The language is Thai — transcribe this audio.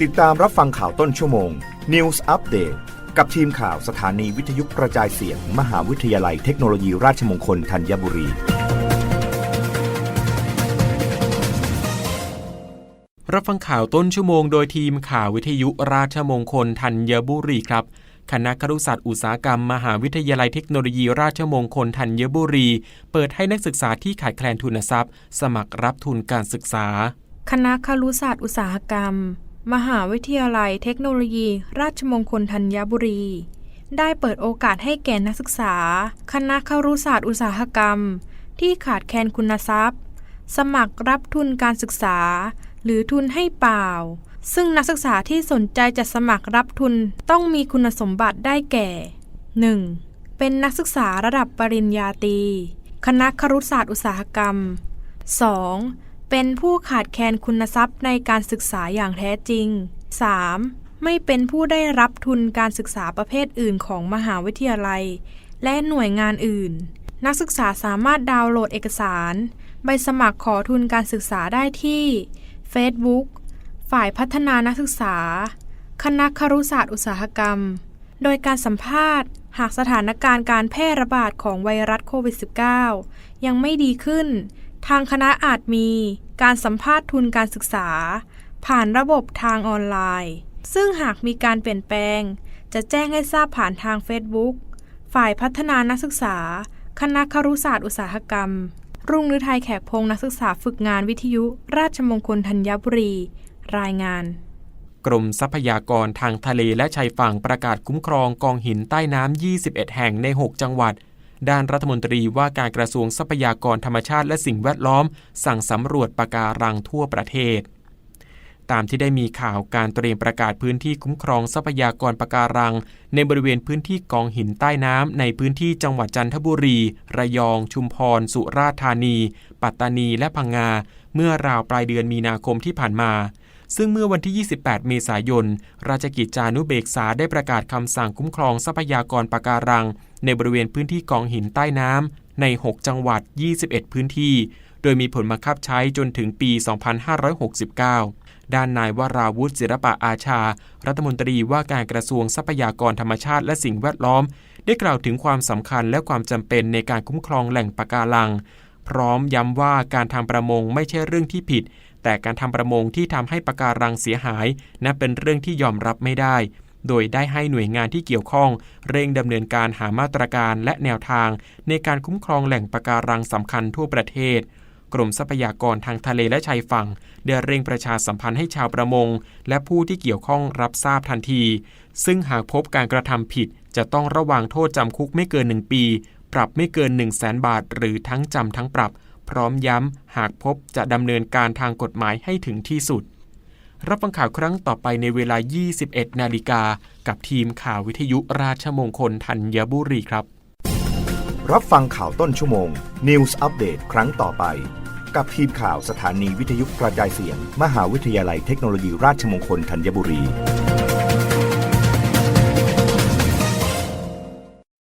ติดตามรับฟังข่าวต้นชั่วโมง News Update กับทีมข่าวสถานีวิทยุกระจายเสียง มหาวิทยาลัยเทคโนโลยีราชมงคลธัญบุรี รับฟังข่าวต้นชั่วโมงโดยทีมข่าววิทยุราชมงคลธัญบุรีครับคณะครุศาสตร์อุตสาหกรรม มหาวิทยาลัยเทคโนโลยีราชมงคลธัญบุรี เปิดให้นักศึกษาที่ขาดแคลนทุนทรัพย์ สมัครรับทุนการศึกษา คณะครุศาสตร์อุตสาหกรรม มหาวิทยาลัยเทคโนโลยี ราชมงคลธัญบุรี ได้เปิดโอกาสให้แก่นักศึกษา คณะครุศาสตร์อุตสาหกรรม ที่ขาดแคลนคุณทรัพย์ สมัครรับทุนการศึกษา หรือทุนให้เปล่า ซึ่งนักศึกษาที่สนใจจะสมัครรับทุนต้องมีคุณสมบัติได้แก่ 1. เป็นนักศึกษาระดับปริญญาตรี คณะครุศาสตร์อุตสาหกรรม 2. เป็นผู้ขาดแคลนคุณทรัพย์ในการศึกษาอย่างแท้จริง 3. ไม่เป็นผู้ได้รับทุนการศึกษาประเภทอื่นของมหาวิทยาลัย และหน่วยงานอื่น นักศึกษาสามารถดาวน์โหลดเอกสาร ใบสมัครขอทุนการศึกษาได้ที่ Facebook ฝ่ายพัฒนานักศึกษา คณะครุศาสตร์อุตสาหกรรม โดยการสัมภาษณ์ หากสถานการณ์การแพร่ระบาดของไวรัสโควิด -19 ยังไม่ดีขึ้น ทางคณะอาจมี การสัมภาษณ์ทุนการศึกษา ผ่านระบบทางออนไลน์ ซึ่งหากมีการเปลี่ยนแปลง จะแจ้งให้ทราบผ่านทาง Facebook ฝ่ายพัฒนานักศึกษา คณะครุศาสตร์อุตสาหกรรม รุ่งฤทัยแขกพงศ์นักศึกษาฝึกงานวิทยุ ราชมงคลธัญบุรี รายงานกรมทรัพยากรทางทะเลและชายฝั่งประกาศคุ้มครองกองหินใต้น้ำ 21 แห่งใน 6 จังหวัด ด้านรัฐมนตรีว่าการกระทรวงทรัพยากรธรรมชาติและสิ่งแวดล้อม สั่งสำรวจปะการังทั่วประเทศ ตามที่ได้มีข่าวการเตรียมประกาศพื้นที่คุ้มครองทรัพยากรปะการัง ในบริเวณพื้นที่กองหินใต้น้ำในพื้นที่จังหวัดจันทบุรี ระยอง ชุมพร สุราษฎร์ธานี ปัตตานี และพังงา เมื่อราวปลายเดือนมีนาคมที่ผ่านมา ซึ่งเมื่อวันที่ 28 เมษายน ราชกิจจานุเบกษาได้ประกาศคำสั่งคุ้มครองทรัพยากรปะการัง ในบริเวณพื้นที่กองหินใต้น้ำใน 6 จังหวัด 21 พื้นที่ โดยมีผลบังคับใช้จนถึงปี 2569 ด้านนายวราวุฒิศิรปะอาชา รัฐมนตรีว่าการกระทรวงทรัพยากรธรรมชาติและสิ่งแวดล้อม ได้กล่าวถึงความสำคัญและความจำเป็นในการคุ้มครองแหล่งปะการังพร้อมย้ำว่าการทำประมงไม่ใช่เรื่องที่ผิด แต่การทำประมงที่ทำให้ปะการังเสียหายนับเป็นเรื่องที่ยอมรับไม่ได้ โดยได้ให้หน่วยงานที่เกี่ยวข้อง เร่งดำเนินการหามาตรการและแนวทาง ในการคุ้มครองแหล่งปะการังสำคัญทั่วประเทศกรมทรัพยากรทางทะเลและชายฝั่งได้เร่งประชาสัมพันธ์ให้ชาวประมง และผู้ที่เกี่ยวข้องรับทราบทันที ซึ่งหากพบการกระทำผิด จะต้องระวังโทษจำคุกไม่เกิน 1 ปี ปรับไม่เกิน 1 0 0 0 0แสนบาท หรือทั้งจำทั้งปรับ พร้อมย้ำ หากพบจะดำเนินการทางกฎหมายให้ถึงที่สุด รับฟังข่าวครั้งต่อไปในเวลา 21 นาฬิกา กับทีมข่าววิทยุราชมงคลธัญบุรีครับ รับฟังข่าวต้นชั่วโมง News Update ครั้งต่อไป กับทีมข่าวสถานีวิทยุกระจายเสียง มหาวิทยาลัยเทคโนโลยีราชมงคลธัญบุรี